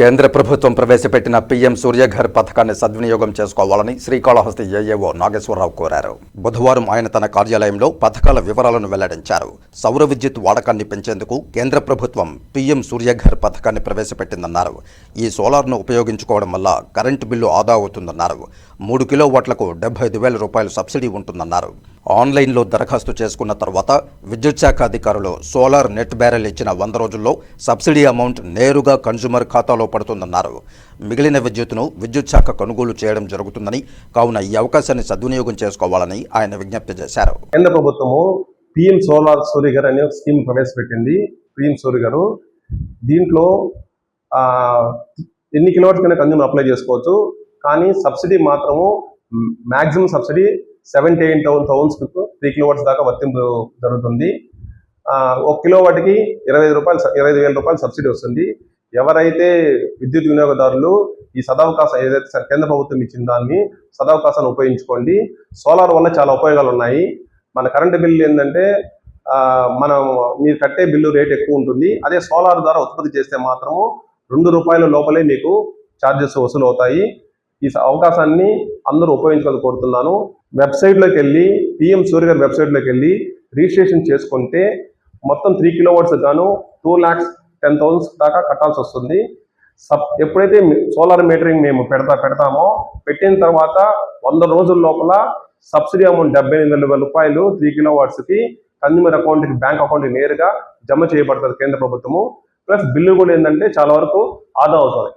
కేంద్ర ప్రభుత్వం ప్రవేశపెట్టిన పీఎం సూర్యఘర్ పథకాన్ని సద్వినియోగం చేసుకోవాలని శ్రీకాళహస్తి ఏఏఓ నాగేశ్వరరావు కోరారు. బుధవారం ఆయన తన కార్యాలయంలో పథకాల వివరాలను వెల్లడించారు. సౌర విద్యుత్ వాడకాన్ని పెంచేందుకు కేంద్ర ప్రభుత్వం పీఎం సూర్యఘర్ పథకాన్ని ప్రవేశపెట్టిందన్నారు. ఈ సోలార్ను ఉపయోగించుకోవడం వల్ల కరెంటు బిల్లు ఆదా అవుతుందన్నారు. మూడు కిలోవాట్లకు డెబ్బై ఐదు వేల రూపాయలు సబ్సిడీ ఉంటుందన్నారు. ఆన్లైన్లో దరఖాస్తు చేసుకున్న తర్వాత విద్యుత్ శాఖ అధికారులు సోలార్ నెట్ బ్యారెల్ ఇచ్చిన వంద రోజుల్లో సబ్సిడీ అమౌంట్ నేరుగా కన్జ్యూమర్ ఖాతాలో పడుతుందన్నారు. మిగిలిన విద్యుత్ను విద్యుత్ శాఖ కొనుగోలు చేయడం జరుగుతుందని కావున ఈ అవకాశాన్ని సద్వినియోగం చేసుకోవాలని ఆయన విజ్ఞప్తి చేశారు. కేంద్ర ప్రభుత్వము పిఎం సోలార్ సూర్యగర్ అనే ఒక స్కీమ్ ప్రవేశపెట్టింది. పిఎం సూర్యగారు దీంట్లో ఎన్ని కిలోవాట్స్ కన్నా కన్జ్యూమర్ అప్లై చేసుకోవచ్చు. కానీ సబ్సిడీ మాత్రము maximum subsidy seventy eight thousand thousands three kilowatts దాకా వర్తింపు జరుగుతుంది. ఒక కిలోవాట్కి ఇరవై ఐదు రూపాయలు ఇరవై ఐదు వేల రూపాయలు సబ్సిడీ వస్తుంది. ఎవరైతే విద్యుత్ వినియోగదారులు ఈ సదవకాశం ఏదైతే కేంద్ర ప్రభుత్వం ఇచ్చిన దాన్ని సదవకాశాన్ని ఉపయోగించుకోండి. సోలార్ వల్ల చాలా ఉపయోగాలు ఉన్నాయి. మన కరెంటు బిల్లు ఏంటంటే మనం మీరు కట్టే బిల్లు రేట్ ఎక్కువ ఉంటుంది. అదే సోలార్ ద్వారా ఉత్పత్తి చేస్తే మాత్రము రెండు రూపాయల లోపలే మీకు ఛార్జెస్ వసూలు అవుతాయి ఈ స- అవకాశాన్ని అందరూ ఉపయోగించుకోవాలని కోరుతున్నాను. వెబ్సైట్లోకి వెళ్ళి పిఎం సూర్య గారి వెబ్సైట్లోకి వెళ్ళి రిజిస్ట్రేషన్ చేసుకుంటే మొత్తం త్రీ కిలో వాట్స్ గాను టూ ల్యాక్స్ టెన్ థౌసండ్స్ దాకా కట్టాల్సి వస్తుంది. సబ్ ఎప్పుడైతే సోలార్ మీటరింగ్ మేము పెడతా పెడతామో పెట్టిన తర్వాత వంద రోజుల లోపల సబ్సిడీ అమౌంట్ డెబ్బై ఎనిమిది వేల రూపాయలు త్రీ కిలో వాట్స్కి కన్జ్యూమర్ అకౌంట్కి బ్యాంక్ అకౌంట్కి నేరుగా జమ చేయబడుతుంది కేంద్ర ప్రభుత్వము. ప్లస్ బిల్లు కూడా ఏంటంటే చాలా వరకు ఆదా అవుతుంది.